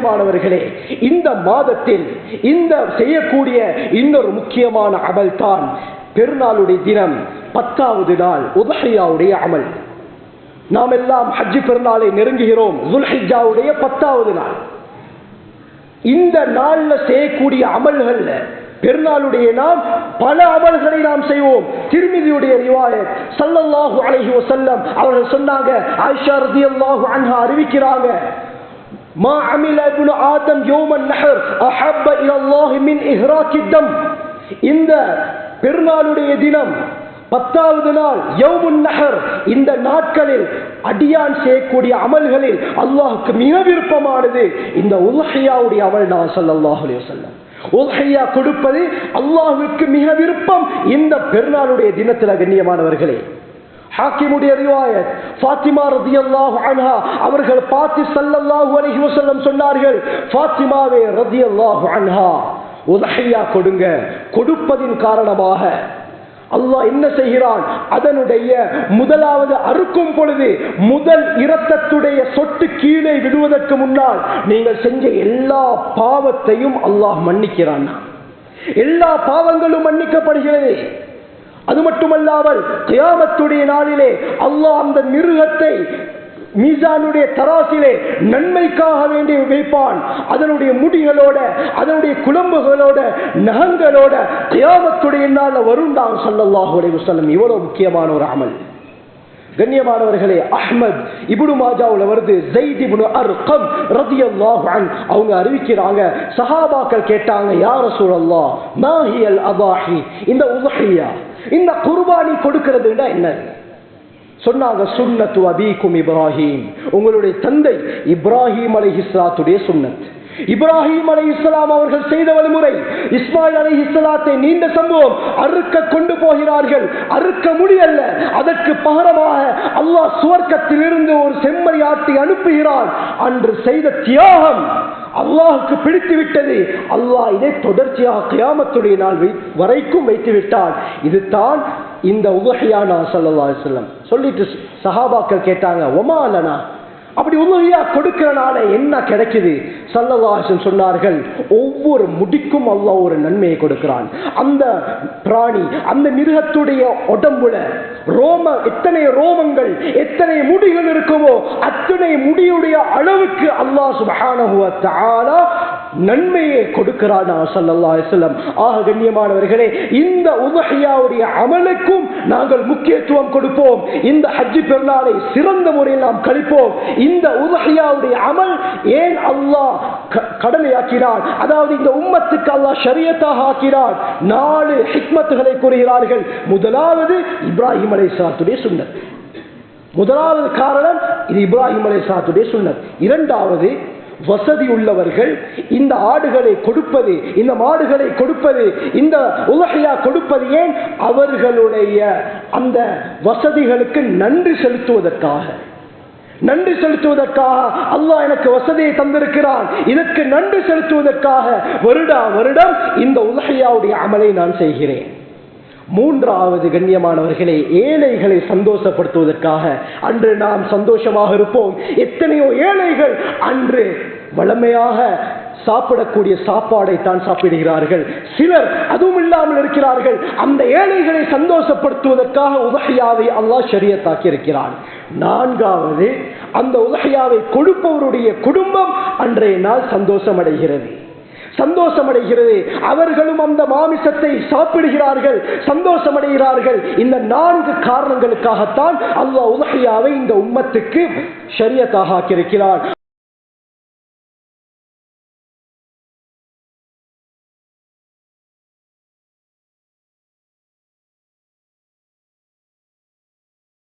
கண்ணியமானவர்களே இந்த மாதத்தில் இந்த செய்யக்கூடிய இன்னொரு முக்கியமான அமல் தான் பெருநாளுடைய தினம் பத்தாவது நாள் உதஹையாவுடைய அமல். நாம் எல்லாம் ஹஜ்ஜி பெருநாளை நெருங்குகிறோம் துல்ஹிஜாவுடைய பத்தாவது நாள். இந்த நாள்ல செய்யக்கூடிய அமல்கள்ல பெருநாளுடைய நாம் பல அமல்களை நாம் செய்வோம். திருமிதியுடைய ரிவாயத் சல்லல்லாஹு அலைஹி வசல்லம் அவர்கள் சொன்னாங்க ஆயிஷா ரதி அல்லாஹு அன்ஹா அறிவிக்கிறாங்க. ما عمل ابن آدم يوم النحر أحب إلى الله من إهراك الدم இந்த பெருநாளுடைய தினம் பத்தாவது நாள் யவுமுன் நஹர் இந்த நாட்களில் அடியான் செய்யக்கூடிய அமல்களில் அல்லாஹுக்கு மிக விருப்பமானது இந்த உலஹையாவுடைய அமல் நான் ஸல்லல்லாஹு அலைஹி வஸல்லம் உலஹையா கொடுப்பது அல்லாஹுக்கு மிக விருப்பம் இந்த பெருநாளுடைய தினத்தில் கண்ணியமானவர்களே ஹாக்கிமுடைய ரிவாயத். ஃபாத்திமா ரதியல்லாஹு அன்ஹா அவர்கள் பார்த்து சல்லல்லாஹு அலைஹி வஸல்லம் சொன்னார்கள் ஃபாத்திமாவே ரதியல்லாஹு அன்ஹா உதஹையா கொடுங்க. கொடுப்பதின் காரணமாக அல்லாஹ் என்ன செய்கிறான்? அதனுடைய முதலாவது அறுக்கும் பொழுது முதல் இரத்தத்துடைய சொட்டு கீழே விடுவதற்கு முன்னால் நீங்கள் செஞ்ச எல்லா பாவத்தையும் அல்லாஹ் மன்னிக்கிறான். எல்லா பாவங்களும் மன்னிக்கப்படுகிறது. அது மட்டுமல்லாமல் கியாமத்துடைய நாளிலே அல்லாஹ் அந்த மிருகத்தை மீசானுடைய தராசிலே நன்மைக்காக வேண்டி வைப்பான் அதனுடைய முடிகளோட அதனுடைய குழம்புகளோட நகங்களோட தியாகத்துடைய நாளில் வரும் தான் சல்லல்லாஹு அலைஹி இவ்வளவு முக்கியமான ஒரு அமல். கண்ணியமானவர்களே அஹ்மத் இபுனு மாஜாவுல வருது ஜெயித் இபுனு அர்கம் ரதியல்லாஹு அன். அவங்க அறிவிக்கிறாங்க சஹாபாக்கள் கேட்டாங்க யார் சூழல்லா மாஹியல் அபாஹி இந்த உதஹியா இந்த குர்பானி கொடுக்கிறதுனா என்ன? சொன்னாங்க சுன்னத்து அபீக்கும் இப்ராஹிம். உங்களுடைய தந்தை இப்ராஹிம் அலைஹிஸ்லாத்துடைய சுன்னத். இப்ராஹிம் அலை இஸ்லாம் அவர்கள் செய்த வழிமுறை இஸ்மாயில் அலை இஸ்லாத்தை நீண்ட சம்பவம் அறுக்க கொண்டு போகிறார்கள். அறுக்க முடியல அதற்கு பகரமாக அல்லாஹ் சுவர்க்கத்தில் இருந்து ஒரு செம்மறி ஆட்டி அனுப்புகிறான். அன்று செய்த தியாகம் அல்லாஹுக்கு பிடித்து விட்டது. அல்லாஹ் இதை தொடர்ச்சியாக கியாமத்துடைய நாள் வை- வரைக்கும் வைத்து விட்டான். இதுதான் இந்த உலகையானா சல்லா செல்லம் சொல்லிட்டு சஹாபாக்கள் கேட்டாங்க ஒமாலனா அப்படி உலகையா கொடுக்கிறனால என்ன கிடைக்குது? சல்லவாசன் சொன்னார்கள் ஒவ்வொரு முடிக்கும் அல்லா ஒரு நன்மையை கொடுக்கிறான். அந்த பிராணி அந்த மிருகத்துடைய உடம்புல ரோம எத்தனை ரோமங்கள் எத்தனை முடிகள் இருக்குமோ அத்தனை முடியுடைய அளவுக்கு அல்லாஹ் சுப்ஹானஹு வ தஆலா நன்மையை கொடுக்கிறான் சல்லல்லா அலைஹி ஆக கண்ணியமானவர்களே இந்த உதகையாவுடைய அமலுக்கும் நாங்கள் முக்கியத்துவம் கொடுப்போம். இந்த ஹஜ்ஜி பெருநாளை சிறந்த முறையில் நாம் கழிப்போம். இந்த உதகையாவுடைய அமல் ஏன் அல்லாஹ் க- கடமையாக்கினான் அதாவது இந்த உம்மத்துக்கு அல்லாஹ் ஷரியத்தாக ஆக்கினான் நாலு ஹிக்மத்துகளை கூறுகிறார்கள். முதலாவது இப்ராஹிம் அலை சாத்துடைய சுண்ணத். முதலாவது காரணம் இது இப்ராஹிம் சாத்துடைய சொன்னர் இரண்டாவது வசதி உள்ளவர்கள் இந்த ஆடுகளை கொடுப்பது இந்த மாடுகளை கொடுப்பது இந்த உலகையா கொடுப்பது ஏன்? அவர்களுடைய அந்த வசதிகளுக்கு நன்றி செலுத்துவதற்காக. நன்றி செலுத்துவதற்காக. அல்லாஹ் எனக்கு வசதியை தந்திருக்கிறான். இதற்கு நன்றி செலுத்துவதற்காக. வருடா வருடம் இந்த உலகையாவுடைய அமலை நான் செய்கிறேன். மூன்றாவது கண்ணியமானவர்களே ஏழைகளை சந்தோஷப்படுத்துவதற்காக. அன்று நாம் சந்தோஷமாக இருப்போம். எத்தனையோ ஏழைகள் அன்று வளமையாக சாப்பிடக்கூடிய சாப்பாடை தான் சாப்பிடுகிறார்கள். சிலர் அதுவும் இல்லாமல் இருக்கிறார்கள். அந்த ஏழைகளை சந்தோஷப்படுத்துவதற்காக உதகையாவை அல்லாஹ் ஷரியத்தாக்கி இருக்கிறான் நான்காவது அந்த உதகையாவை கொடுப்பவருடைய குடும்பம் அன்றைய நாள் சந்தோஷம் அடைகிறது சந்தோஷம் அடைகிறது அவர்களும் அந்த மாமிசத்தை சாப்பிடுகிறார்கள் சந்தோஷம் அடைகிறார்கள் இந்த நான்கு காரணங்களுக்காகத்தான் அல்லாஹ் உலகையாவை இந்த உம்மத்துக்கு சரியத்தாக ஆக்கியிருக்கிறான்.